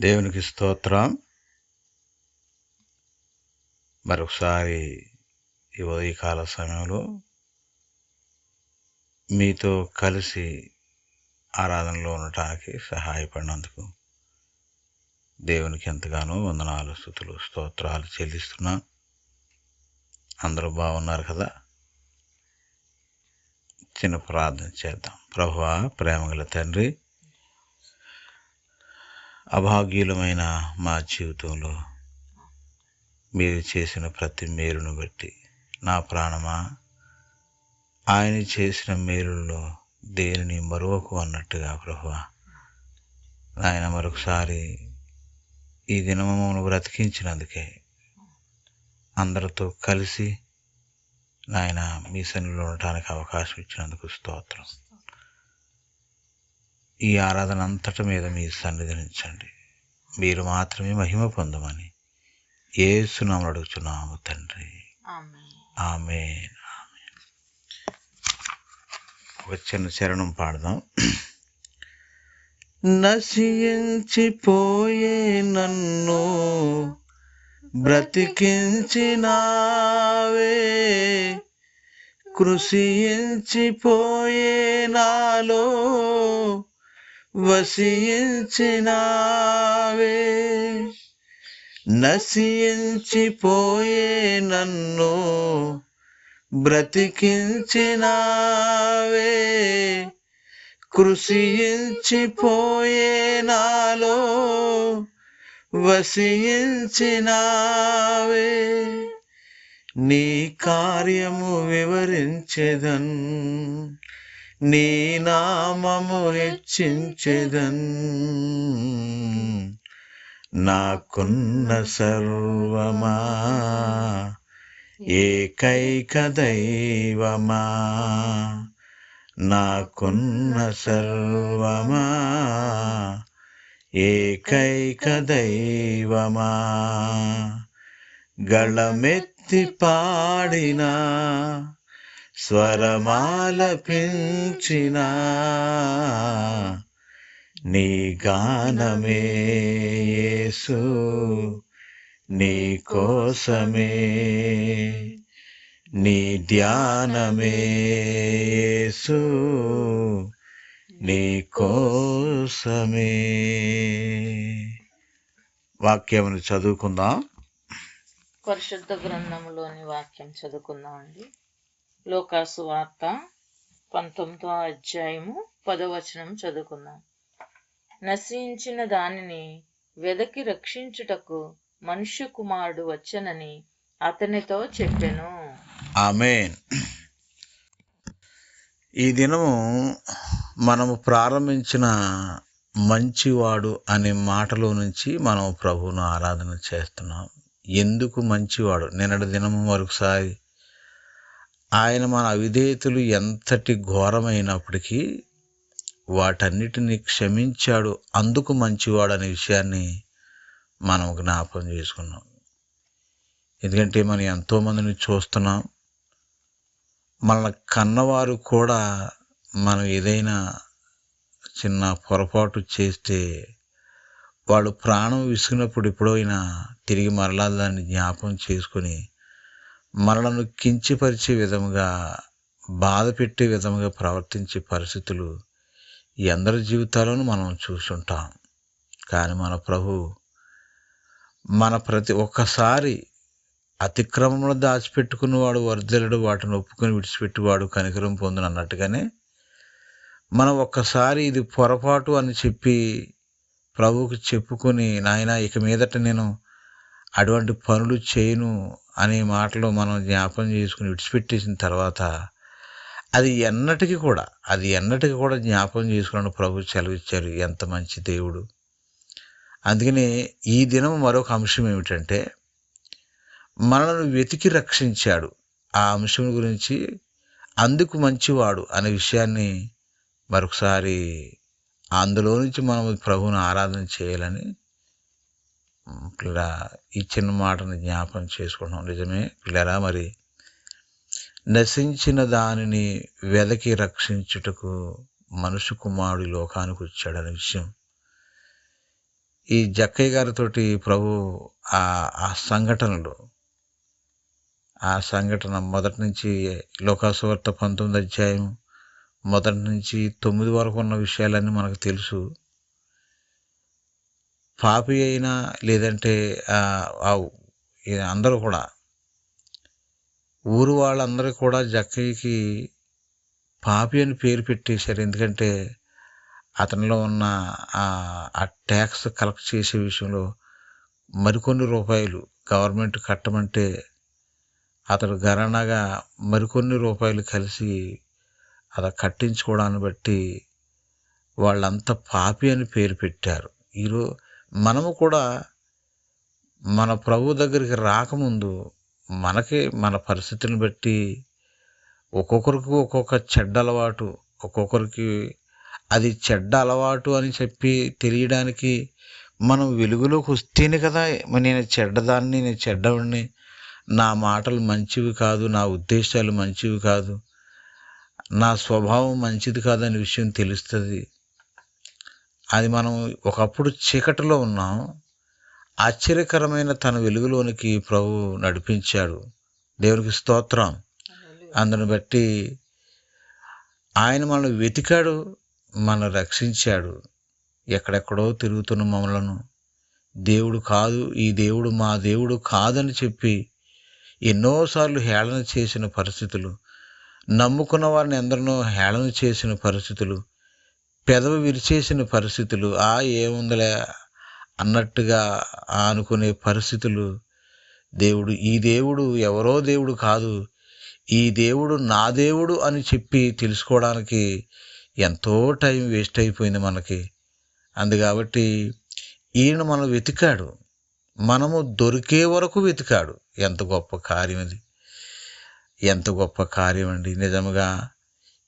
దేవునికి స్తోత్రం. మరొకసారి ఈ ఉదయకాల సమయంలో మీతో కలిసి ఆరాధనలో ఉండటానికి సహాయపడినందుకు దేవునికి ఎంతగానో వందనాలు స్థుతులు స్తోత్రాలు చెల్లిస్తున్నా అందరూ బాగున్నారు కదా? చిన్న ప్రార్థన చేద్దాం. ప్రభువా ప్రేమగల తండ్రి అభాగ్యులమైన మా జీవితంలో మీరు చేసిన ప్రతి మేలును బట్టి నా ప్రాణమా? ఆయన చేసిన మేలుల్లో దేనిని మరొక అన్నట్టుగా ప్రభు ఆయన మరొకసారి ఈ దినమమ్మను బ్రతికించినందుకే అందరితో కలిసి నాయన మీ సన్నిలో ఉండటానికి అవకాశం ఇచ్చినందుకు స్తోత్రం. ఈ ఆరాధన అంతటి మీద మీ సన్నిధించండి మీరు మాత్రమే మహిమ పొందమని ఏసునామలు అడుగుతున్నాము తండ్రి. ఆమె ఒక చిన్న చరణం పాడదాం. నశించిపోయే నన్ను బ్రతికించినావే. కృషించిపోయే నాలో వసించినావే. నశించిపోయే నన్ను బ్రతికించినావే. కృషించిపోయే నాలో వసించినావే. నీ కార్యము వివరించెదన్. నీ నామము హెచ్చించెదన్. నాకున్న సర్వమా ఏకైక దైవమా నాకున్న సర్వమా ఏకైక దైవమా. గళమెత్తి పాడినా స్వరమాలపించిన నీ గానమే నీ కోసమే నీ ధ్యానమే నీ కోసమే. వాక్యమును చదువుకుందాం. పరిశుద్ధ గ్రంథంలోని వాక్యం చదువుకుందాం అండి లోకాసు వార్త పంతొమ్మిదో అధ్యాయము పదవచనం చదువుకుందాం. నశించిన దానిని వెదకి రక్షించుటకు మనుష్య కుమారుడు వచ్చనని అతనితో చెప్పెను. ఆమె ఈ దినము మనము ప్రారంభించిన మంచివాడు అనే మాటలో నుంచి మనం ప్రభువును ఆరాధన చేస్తున్నాం. ఎందుకు మంచివాడు? నిన్నటి దినము మరొకసారి ఆయన మన అవిధేయతలు ఎంతటి ఘోరమైనప్పటికీ వాటన్నిటిని క్షమించాడు. అందుకు మంచివాడు అనే విషయాన్ని మనం జ్ఞాపకం చేసుకున్నాం. ఎందుకంటే మనం ఎంతోమందిని చూస్తున్నాం. మన కన్నవారు కూడా మనం ఏదైనా చిన్న పొరపాటు చేస్తే వాళ్ళు ప్రాణం విసిగినప్పుడు ఎప్పుడైనా తిరిగి మరలా దాన్ని జ్ఞాపకం చేసుకొని మనలను కించిపరిచే విధముగా బాధ పెట్టే విధముగా ప్రవర్తించే పరిస్థితులు ఎందరి జీవితాల్లోనూ జీవితాలను మనం చూసుంటాం కానీ మన ప్రభు మన ప్రతి ఒక్కసారి అతిక్రమంలో దాచిపెట్టుకున్నవాడు వర్ధలుడు వాటిని ఒప్పుకొని విడిచిపెట్టువాడు కనికరం పొందును అన్నట్టుగానే మనం ఒక్కసారి ఇది పొరపాటు అని చెప్పి ప్రభువుకి చెప్పుకొని నాయన ఇక మీదట నేను అటువంటి పనులు చేయను అనే మాటలు మనం జ్ఞాపకం చేసుకుని విడిచిపెట్టేసిన తర్వాత అది ఎన్నటికి కూడా అది ఎన్నటికి కూడా జ్ఞాపకం చేసుకుని ప్రభు సెలవిచ్చారు ఎంత మంచి దేవుడు. అందుకనే ఈ దినం మరొక అంశం ఏమిటంటే మనల్ని వెతికి రక్షించాడు. ఆ అంశం గురించి అందుకు మంచివాడు అనే విషయాన్ని మరొకసారి అందులో నుంచి మనం ప్రభువుని ఆరాధన చేయాలని ఇలా ఈ చిన్న మాటను జ్ఞాపకం చేసుకున్నాం నిజమే పిల్లరా మరి నశించిన దానిని వెదకి రక్షించుటకు మనుషు కుమారుడు లోకానికి వచ్చాడనే విషయం. ఈ జక్కయ్య గారితోటి ప్రభు ఆ ఆ సంఘటనలు ఆ సంఘటన మొదటి నుంచి లోకాసువార్త పంతొమ్మిది అధ్యాయం మొదటి నుంచి తొమ్మిది వరకు ఉన్న విషయాలన్నీ మనకు తెలుసు. పాపి అయినా లేదంటే అందరూ కూడా. ఊరు వాళ్ళందరూ కూడా జక్కయ్యకి పాపి అని పేరు పెట్టేశారు. ఎందుకంటే అతనిలో ఉన్న ఆ- ట్యాక్స్ కలెక్ట్ చేసే విషయంలో మరికొన్ని రూపాయలు గవర్నమెంట్ కట్టమంటే అతడు గరణగా మరికొన్ని రూపాయలు కలిసి అలా కట్టించుకోవడాన్ని బట్టి వాళ్ళంతా పాపి అని పేరు పెట్టారు. ఈరో మనము కూడా మన ప్రభు దగ్గరికి రాకముందు మనకి మన పరిస్థితిని బట్టి ఒక్కొక్కరికి ఒక్కొక్క చెడ్డ అలవాటు ఒక్కొక్కరికి అది చెడ్డ అలవాటు అని చెప్పి తెలియడానికి మనం వెలుగులోకి వస్తేనే కదా మరి నేను చెడ్డదాన్ని నేను చెడ్డవాడిని. నా మాటలు మంచివి కాదు నా ఉద్దేశాలు మంచివి కాదు నా స్వభావం మంచిది కాదనే విషయం తెలుస్తుంది. అది మనం ఒకప్పుడు చీకటిలో ఉన్నాం. ఆశ్చర్యకరమైన తన వెలుగులోనికి ప్రభు నడిపించాడు. దేవునికి స్తోత్రం. అందుని బట్టి ఆయన మనల్ని వెతికాడు మనల్ని రక్షించాడు. ఎక్కడెక్కడో తిరుగుతున్న మమ్మలను దేవుడు కాదు ఈ దేవుడు మా దేవుడు కాదని చెప్పి ఎన్నోసార్లు హేళన చేసిన పరిస్థితులు నమ్ముకున్న వారిని ఎందరినో హేళన చేసిన పరిస్థితులు పెదవి విరిచేసిన పరిస్థితులు ఆ ఏముందిలే అన్నట్టుగా అనుకునే పరిస్థితులు. దేవుడు ఈ దేవుడు ఎవరో దేవుడు కాదు. ఈ దేవుడు నా దేవుడు అని చెప్పి తెలుసుకోవడానికి ఎంతో టైం వేస్ట్ అయిపోయింది మనకి. అందు కాబట్టి ఈయన మనం వెతికాడు. మనము దొరికే వరకు వెతికాడు. ఎంత గొప్ప కార్యం ఇది. ఎంత గొప్ప కార్యం అండి. నిజముగా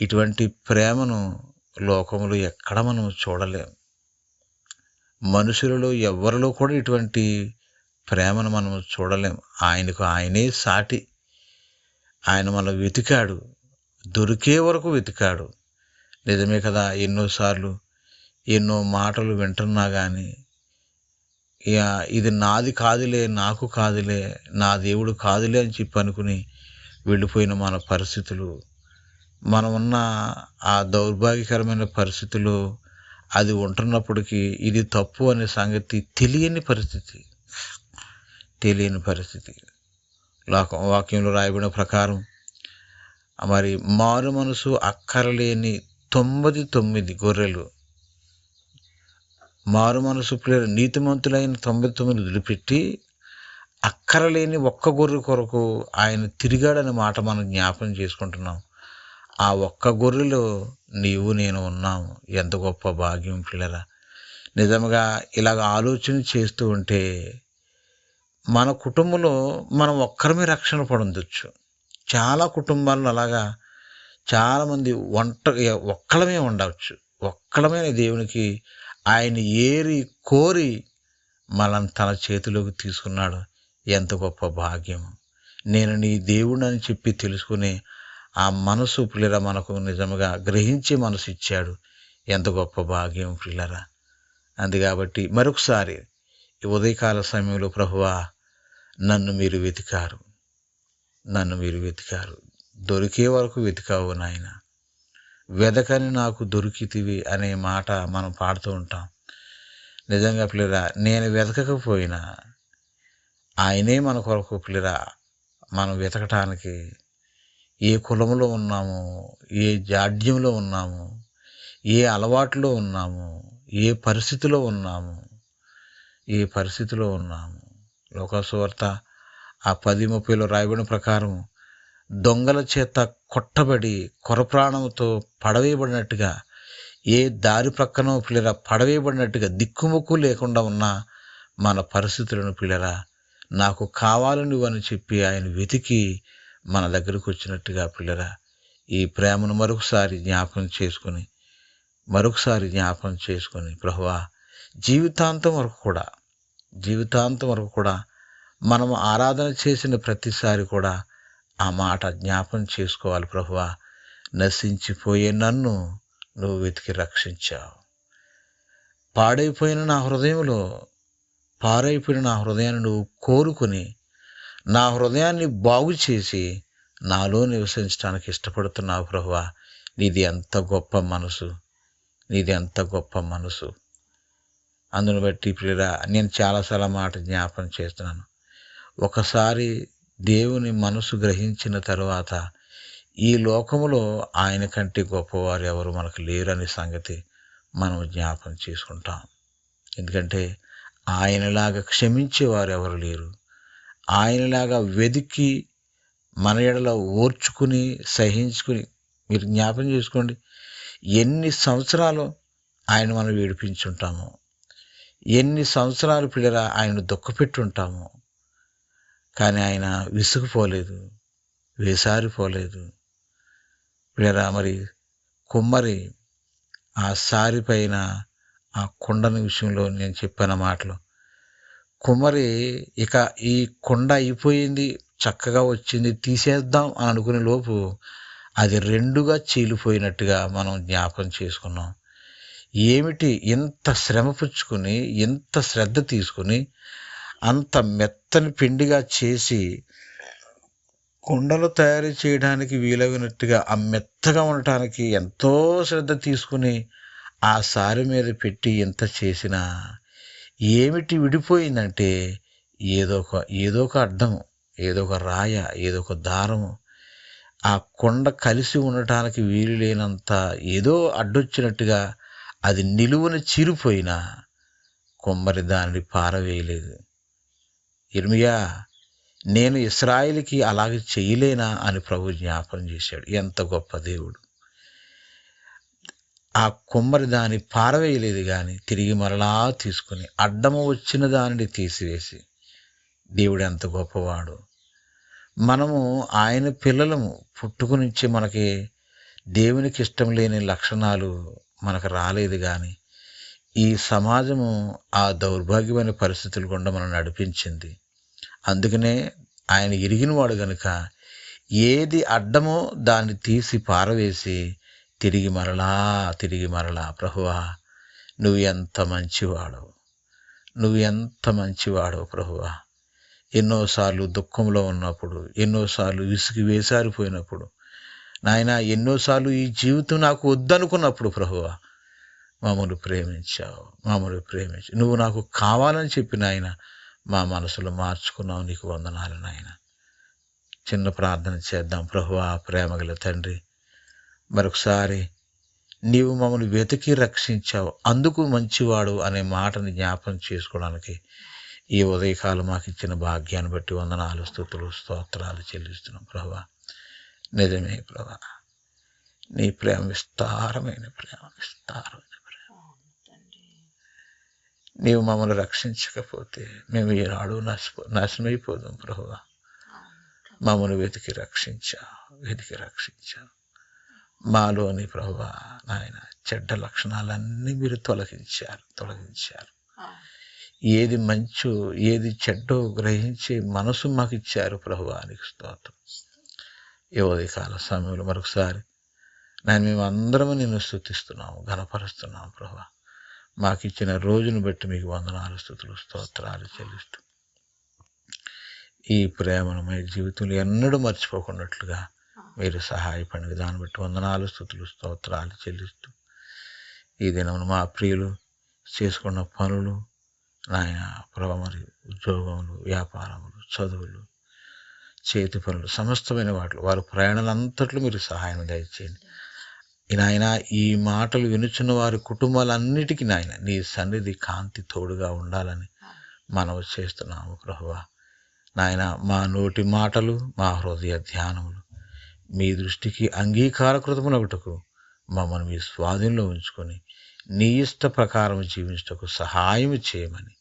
ఇటువంటి ప్రేమను లోకములు ఎక్కడ మనం చూడలేం. మనుషులలో ఎవరిలో కూడా ఇటువంటి ప్రేమను మనం చూడలేం. ఆయనకు ఆయనే సాటి. ఆయన మనం వెతికాడు. దొరికే వరకు వెతికాడు. నిజమే కదా ఎన్నోసార్లు ఎన్నో మాటలు వింటున్నా కానీ ఇక ఇది నాది కాదులే నాకు కాదులే నా దేవుడు కాదులే అని చెప్పి అనుకుని వెళ్ళిపోయిన మన పరిస్థితులు మనం ఉన్న ఆ దౌర్భాగ్యకరమైన పరిస్థితులు అది ఉంటున్నప్పటికీ ఇది తప్పు అనే సంగతి తెలియని పరిస్థితి. తెలియని పరిస్థితి. లోక వాక్యంలో రాయబడిన ప్రకారం మరి మారు మనసు అక్కరలేని తొమ్మిది తొమ్మిది గొర్రెలు మారు మనసు పిల్లలు నీతిమంతులైన తొంభై తొమ్మిది వదిలిపెట్టి అక్కరలేని ఒక్క గొర్రె కొరకు ఆయన తిరిగాడనే మాట మనం జ్ఞాపం చేసుకుంటున్నాం. ఆ ఒక్క గొర్రెలో నీవు నేను ఉన్నాము. ఎంత గొప్ప భాగ్యం పిల్లరా. నిజంగా ఇలాగ ఆలోచన చేస్తూ ఉంటే మన కుటుంబంలో మనం ఒక్కరమే రక్షణ పొందొచ్చు. చాలా కుటుంబాలను అలాగా చాలామంది వంట ఒక్కడమే ఉండవచ్చు. ఒక్కడమే దేవునికి ఆయన ఏరి కోరి మనం తన చేతిలోకి తీసుకున్నాడు. ఎంత గొప్ప భాగ్యం. నేను నీ దేవుడు అని చెప్పి తెలుసుకునే ఆ మనసు పిల్లరా మనకు నిజముగా గ్రహించే మనసు ఇచ్చాడు. ఎంత గొప్ప భాగ్యం పిల్లరా అంది కాబట్టి మరొకసారి ఈ ఉదయకాల సమయంలో ప్రభువా నన్ను మీరు వెతికారు. నన్ను మీరు వెతికారు. దొరికే వరకు వెతికావు నాయన. వెదకని నాకు దొరికితివి అనే మాట మనం పాడుతూ ఉంటాం. నిజంగా పిల్లరా నేను వెతకకపోయినా ఆయనే మన కొరకు పిల్లరా మనం వెతకటానికి ఏ కులంలో ఉన్నాము ఏ జాడ్యంలో ఉన్నాము ఏ అలవాట్లో ఉన్నాము ఏ పరిస్థితిలో ఉన్నాము ఏ పరిస్థితిలో ఉన్నాము. లోకసువార్త ఆ పది ముప్పైలో రాయబడిన ప్రకారం దొంగల చేత కొట్టబడి కొరప్రాణంతో పడవేయబడినట్టుగా ఏ దారి ప్రక్కన పిల్లరా పడవేయబడినట్టుగా దిక్కుముక్కు లేకుండా ఉన్న మన పరిస్థితులను పిల్లరా నాకు కావాలని నువ్వని చెప్పి ఆయన వెతికి మన దగ్గరకు వచ్చినట్టుగా పిల్లరా ఈ ప్రేమను మరొకసారి జ్ఞాపకం చేసుకొని మరొకసారి జ్ఞాపకం చేసుకొని ప్రభువా జీవితాంతం వరకు కూడా జీవితాంతం వరకు కూడా మనం ఆరాధన చేసిన ప్రతిసారి కూడా ఆ మాట జ్ఞాపం చేసుకోవాలి ప్రభువా. నశించిపోయే నన్ను నువ్వు వెతికి రక్షించావు. పాడైపోయిన నా హృదయంలో పారైపోయిన నా హృదయాన్ని నువ్వు కోరుకుని నా హృదయాన్ని బాగు చేసి నాలో నివసించడానికి ఇష్టపడుతున్నావు ప్రభువా. నీది ఎంత గొప్ప మనసు. నీది ఎంత గొప్ప మనసు. అందును బట్టి ప్రియరా నేను చాలాసార్లు మాట జ్ఞాపం చేస్తున్నాను. ఒకసారి దేవుని మనసు గ్రహించిన తరువాత ఈ లోకములో ఆయన కంటే గొప్పవారు ఎవరు మనకు లేరనే సంగతి మనం జ్ఞాపం చేసుకుంటాం. ఎందుకంటే ఆయనలాగా క్షమించేవారు ఎవరు లేరు. ఆయనలాగా వెతికి మన ఎడల ఓర్చుకుని సహించుకుని మీరు జ్ఞాపం చేసుకోండి ఎన్ని సంవత్సరాలు ఆయన మనం ఏడిపించుంటాము? ఎన్ని సంవత్సరాలు పిల్లరా ఆయన దుఃఖపెట్టుంటాము? కానీ ఆయన విసుగుపోలేదు వేసారిపోలేదు. పిల్లరా మరి కుమ్మరి ఆ సారి పైన ఆ కొండని విషయంలో నేను చెప్పిన మాటలు కుమ్మరి ఇక ఈ కుండ అయిపోయింది చక్కగా వచ్చింది తీసేద్దాం అని అనుకునే లోపు అది రెండుగా చీలిపోయినట్టుగా మనం జ్ఞాపం చేసుకున్నాం. ఏమిటి ఇంత శ్రమ పుచ్చుకుని ఇంత శ్రద్ధ తీసుకుని అంత మెత్తని పిండిగా చేసి కుండలు తయారు చేయడానికి వీలైనట్టుగా ఆ మెత్తగా ఉండటానికి ఎంతో శ్రద్ధ తీసుకుని ఆ సారి మీద పెట్టి ఎంత చేసినా ఏమిటి విడిపోయిందంటే ఏదో ఒక ఏదో ఒక అడ్డం ఏదో ఒక రాయ ఏదో ఒక దారము. ఆ కొండ కలిసి ఉండటానికి వీలు లేనంత ఏదో అడ్డొచ్చినట్టుగా అది నిలువున చీరిపోయినా కొమ్మరి దానిని పారవేయలేదు. ఇర్మియా నేను ఇస్రాయిల్కి అలాగే చేయలేనా అని ప్రభు జ్ఞాపనం చేశాడు. ఎంత గొప్ప దేవుడు. ఆ కొమ్మరి దాన్ని పారవేయలేదు కానీ తిరిగి మరలా తీసుకుని అడ్డము వచ్చిన దానిని తీసివేసి దేవుడు ఎంత గొప్పవాడు. మనము ఆయన పిల్లలము పుట్టుకు నుంచి మనకి దేవునికి ఇష్టం లేని లక్షణాలు మనకు రాలేదు కానీ ఈ సమాజము ఆ దౌర్భాగ్యమైన పరిస్థితులు గుండా మనం నడిపించింది. అందుకనే ఆయన ఇరిగినవాడు గనుక ఏది అడ్డమో దాన్ని తీసి పారవేసి తిరిగి మరలా తిరిగి మరలా. ప్రభువా నువ్వు ఎంత మంచివాడవు. నువ్వు ఎంత మంచివాడవు ప్రభువా. ఎన్నోసార్లు దుఃఖంలో ఉన్నప్పుడు ఎన్నోసార్లు విసిగి వేసారిపోయినప్పుడు నాయన ఎన్నోసార్లు ఈ జీవితం నాకు వద్దనుకున్నప్పుడు ప్రభువా మమ్మల్ని ప్రేమించావు మామూలు ప్రేమించు. నువ్వు నాకు కావాలని చెప్పి నాయన మా మనసులో మార్చుకున్నావు నీకు వందనాలు నాయన. చిన్న ప్రార్థన చేద్దాం ప్రభువా ప్రేమగల తండ్రి. మరొకసారి నీవు మమ్మల్ని వెతికి రక్షించావు అందుకు మంచివాడు అనే మాటని జ్ఞాపం చేసుకోవడానికి ఈ ఉదయకాలం మాకు ఇచ్చిన భాగ్యాన్ని బట్టి వందనాలు స్థుతులు స్తోత్రాలు చెల్లిస్తున్నాం. ప్రభా నిజమే ప్రభా. నీ ప్రేమ విస్తారమైన ప్రేమ విస్తారమైన ప్రేమ. నీవు మమ్మల్ని రక్షించకపోతే మేము ఈనాడు నశిపో నాశనమైపోదాం ప్రభువా మమ్మల్ని వెతికి రక్షించావు వెతికి రక్షించావు మాలోని ప్రభా నాయన చెడ్డ లక్షణాలన్నీ మీరు తొలగించారు తొలగించారు. ఏది మంచో ఏది చెడ్డో గ్రహించే మనసు మాకు ఇచ్చారు ప్రభువానికి స్తోత్రం. యువది కాల సమయంలో మరొకసారి నేను మేము అందరము నిన్ను స్థుతిస్తున్నాము ఘనపరుస్తున్నాము ప్రభా. మాకు ఇచ్చిన రోజును బట్టి మీకు వందనాలు స్థుతులు స్తోత్రాలు చెల్లిస్తూ. ఈ ప్రేమను మీ జీవితంలో ఎన్నడూ మర్చిపోకున్నట్లుగా మీరు సహాయపడిన విధానం బట్టి వందనాలు స్థుతులు స్తోత్రాలు చెల్లిస్తూ ఈ దినమును మా ప్రియులు చేసుకున్న పనులు నాయన ప్రభ మరి ఉద్యోగములు వ్యాపారములు చదువులు చేతి పనులు సమస్తమైన వాటిలో వారి ప్రయాణాలంతట్లో మీరు సహాయం దయచేయండి. ఈ నాయన ఈ మాటలు వినుచున్న వారి కుటుంబాలన్నిటికీ నాయన నీ సన్నిధి కాంతి తోడుగా ఉండాలని మనవి చేస్తున్నాము ప్రభువ నాయన మా నోటి మాటలు మా హృదయ ధ్యానములు మీ దృష్టికి అంగీకారకృతమునగుటకు మమ్మల్ని మీ స్వాధీనంలో ఉంచుకొని నీ ఇష్ట ప్రకారం జీవించటకు సహాయం చేయమని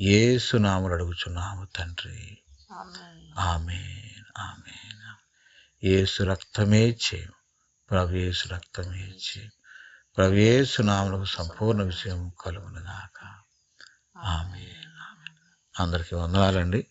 ఏసునాములు అడుగుచున్నాము తండ్రి. ఆమె ఆమె ఏసు రక్తమే చేయం. ప్రవేశు రక్తమే చేయం. ప్రవేశు నాములకు సంపూర్ణ విషయం కలుగునుగాక. ఆమె అందరికీ వందనాలండి.